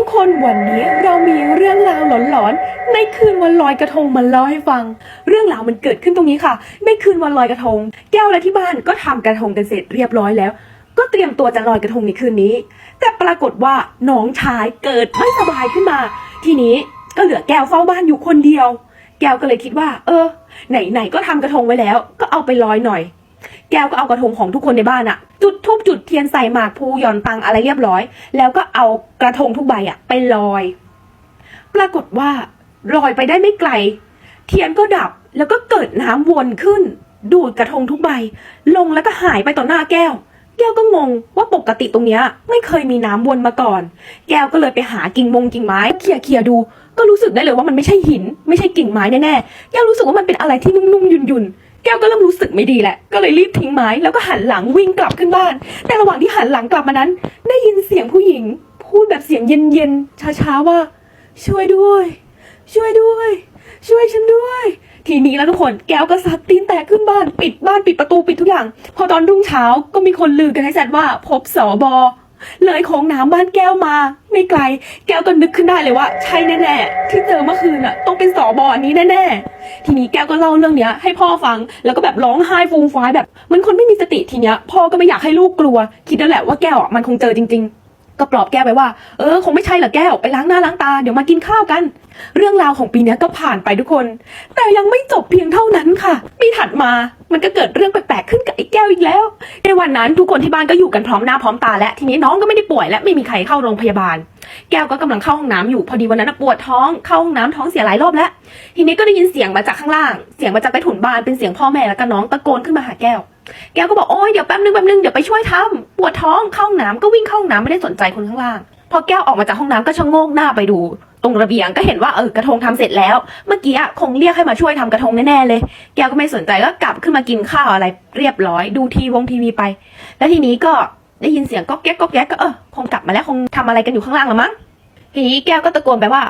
ทุกคนวันนี้เรามีเรื่องราวหลอนๆ ในคืนวันลอยกระทงมาเล่าให้ฟัง เรื่องราวมันเกิดขึ้นตรงนี้ค่ะ ในคืนวันลอยกระทง แก้วและที่บ้านก็ทำกระทงกันเสร็จเรียบร้อยแล้ว ก็เตรียมตัวจะลอยกระทงในคืนนี้ แต่ปรากฏว่าน้องชายเกิดไม่สบายขึ้นมา ทีนี้ก็เหลือแก้วเฝ้าบ้านอยู่คนเดียว แก้วก็เลยคิดว่า เออ ไหนๆก็ทำกระทงไว้แล้ว ก็เอาไปลอยหน่อย แก้วก็เอากระทงของทุกคนในบ้านอะจุดทูบจุดเทียนใส่หมากพูหย่อนตังอะไรเรียบร้อย แล้วก็เอากระทงทุกใบอะไปลอย ปรากฏว่าลอยไปได้ไม่ไกล เทียนก็ดับแล้วก็เกิดน้ำวนขึ้น ดูดกระทงทุกใบ ลงแล้วก็หายไปต่อหน้าแก้ว แก้วก็งงว่าปกติตรงเนี้ยไม่เคยมีน้ำวนมาก่อน แก้วก็เลยไปหากิ่งมงกิ่งไม้เขี่ยเขี่ยดู ก็รู้สึกได้เลยว่ามันไม่ใช่หิน ไม่ใช่กิ่งไม้แน่ๆแก้วรู้สึกว่ามันเป็นอะไรที่นุ่มๆยุ่นๆ แก้วก็เริ่มรู้สึกไม่ดีแหละ ก็เลยรีบทิ้งไม้แล้วก็หันหลังวิ่งกลับขึ้นบ้าน แต่ระหว่างที่หันหลังกลับมานั้น ได้ยินเสียงผู้หญิง พูดแบบเสียงเย็นๆช้าๆว่า ช่วยด้วย ช่วยด้วย ช่วยฉันด้วย ทีนี้แล้วทุกคนแก้วก็ซัดตีนแตกขึ้นบ้าน ปิดบ้านปิดประตูปิดทุกอย่าง พอตอนรุ่งเช้าก็มีคนลือกันให้แซดว่า พบสอบอ เลยโค้งน้ำบ้านแก้วมา ไม่ไกล แก้วก็นึกขึ้นได้เลยว่า ใช่แน่ๆที่เจอเมื่อคืนอะ ต้องเป็นสอบออันนี้แน่ๆทีนี้แก้วก็เล่าเรื่องเนี้ย ให้พ่อฟังแล้วก็แบบร้องไห้ฟูมฟายแบบเหมันคนไม่มีสติทีเนี้ย พ่อก็ไม่อยากให้ลูกกลัว คิดแล้วแหละว่าแก้วอะมันคงเจอจริง ๆ ก็ปลอบแก้วไปว่า เออ คงไม่ใช่หรอกแก้ว ไปล้างหน้าล้างตา เดี๋ยวมากินข้าวกัน เรื่องราวของปีนี้ก็ผ่านไปทุกคน แต่ยังไม่จบเพียงเท่านั้นค่ะ ปีถัดมา มันก็เกิดเรื่องแปลกๆขึ้นกับไอ้แก้วอีกแล้ว ในวันนั้นทุกคนที่บ้านก็อยู่กันพร้อมหน้าพร้อมตาและทีนี้น้องก็ไม่ได้ป่วยและไม่มีใครเข้าโรงพยาบาล แก้วก็กำลังเข้าห้องน้ำอยู่พอดีวันนั้นปวดท้องเข้าห้องน้ำท้องเสียหลายรอบแล้ว ทีนี้ก็ได้ยินเสียงมาจากข้างล่าง เสียงมาจากใต้ถุนบ้านเป็นเสียงพ่อแม่แล้วก็น้องตะโกนขึ้นมาหาแก้ว แก้วก็บอกโอ๊ยเดี๋ยวแป๊บนึงแป๊บนึงเดี๋ยวไปช่วยทำปวดท้องเข้าห้องน้ำก็วิ่งเข้าห้องน้ำไม่ได้สนใจคนข้างล่าง พอแก้วออกมาจากห้องน้ำก็ชะโงกหน้าไปดู ตรงระเบียงก็เห็นว่าเออกระทงทำเสร็จแล้ว เมื่อกี้คงเรียกให้มาช่วยทำกระทงแน่ๆเลย แก้วก็ไม่สนใจก็กลับขึ้นมากินข้าวอะไร เรียบร้อย ดูทีวงทีวีไป แล้วทีนี้ก็ได้ยินเสียงก๊อกแก๊กก๊อกแก๊กก็เออคงกลับมาแล้วคงทำอะไรกันอยู่ข้างล่างแล้วมั้งทีนี้แก้วก็ตะโกนไปว่า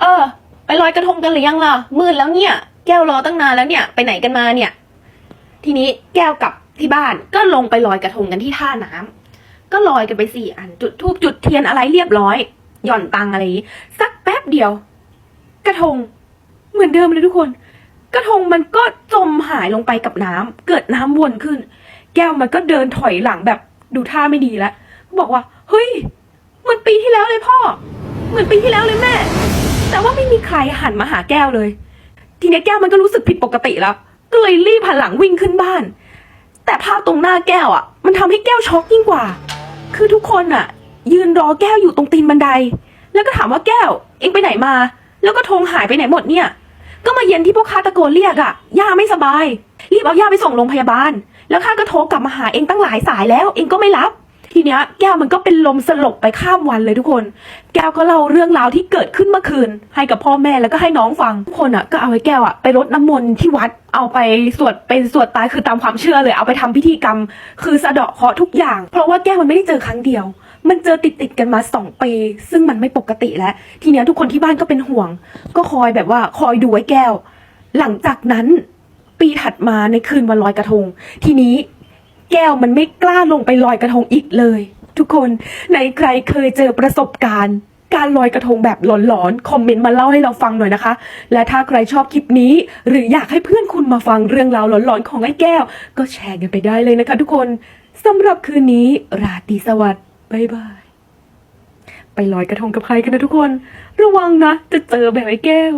เออ ไปลอยกระทงกันหรือยังล่ะมืดแล้วเนี่ย แก้วรอตั้งนานแล้วเนี่ย ไปไหนกันมาเนี่ย ทีนี้แก้วกับ ที่บ้านก็ลงไปลอยกระทงกันที่ท่าน้ำก็ลอยกันไปสี่อัน จุดทูบจุดเทียนอะไรเรียบร้อย หย่อนตังอะไรนี้สักแป๊บเดียว กระทง เหมือนเดิมเลยทุกคน กระทงมันก็จมหายลงไปกับน้ำเกิดน้ำวนขึ้น แก้วมันก็เดินถอยหลังแบบดูท่าไม่ดีแล้วบอกว่าเฮ้ยเหมันปีที่แล้วเลยพ่อ เหมือนปีที่แล้วเลยแม่ แต่ว่าไม่มีใครหันมาหาแก้วเลย ทีนี้แก้วมันก็รู้สึกผิดปกติแล้วก็เลยรีบหันหลังวิ่งขึ้นบ้าน แต่ภาพตรงหน้าแก้วอะ มันทำให้แก้วช็อกยิ่งกว่า คือทุกคนอะ ยืนรอแก้วอยู่ตรงตีนบันได แล้วก็ถามว่าแก้ว เองไปไหนมา แล้วก็ธงหายไปไหนหมดเนี่ย ก็มาเย็นที่พวกข้าตะโกนเรียกอะย่าไม่สบาย รีบเอาย่าไปส่งโรงพยาบาล แล้วข้าก็โทรกลับมาหาเองตั้งหลายสายแล้ว เองก็ไม่รับ ทีเนี้ยแก้วมันก็เป็นลมสลบไปข้ามวันเลยทุกคน แก้วก็เล่าเรื่องราวที่เกิดขึ้นเมื่อคืน ให้กับพ่อแม่แล้วก็ให้น้องฟังทุกคนอะก็เอาไอ้แก้วอะไปรดน้ำมนต์ที่วัดเอาไปสวดเป็นสวดตายคือตามความเชื่อเลยเอาไปทำพิธีกรรม คือสะเดาะเคราะห์ทุกอย่าง เพราะว่าแก้วมันไม่ได้เจอครั้งเดียว มันเจอติดติดกันมาสองปี ซึ่งมันไม่ปกติแล้ว ทีเนี้ยทุกคนที่บ้านก็เป็นห่วง ก็คอยแบบว่าคอยดูไอ้แก้ว หลังจากนั้น ปีถัดมาในคืนวันลอยกระทง ทีนี้ แก้วมันไม่กล้าลงไปลอยกระทงอีกเลย ทุกคนในใครเคยเจอประสบการณ์ การลอยกระทงแบบหลอนๆคอมเมนต์มาเล่าให้เราฟังหน่อยนะคะ และถ้าใครชอบคลิปนี้ หรืออยากให้เพื่อนคุณมาฟังเรื่องราวหลอนๆของไอ้แก้ว ก็แชร์กันไปได้เลยนะคะ ทุกคนสำหรับคืนนี้ ราตรีสวัสดิ์บ๊ายบาย ไปลอยกระทงกับใครกันนะทุกคน ระวังนะ จะเจอแบบไอ้แก้ว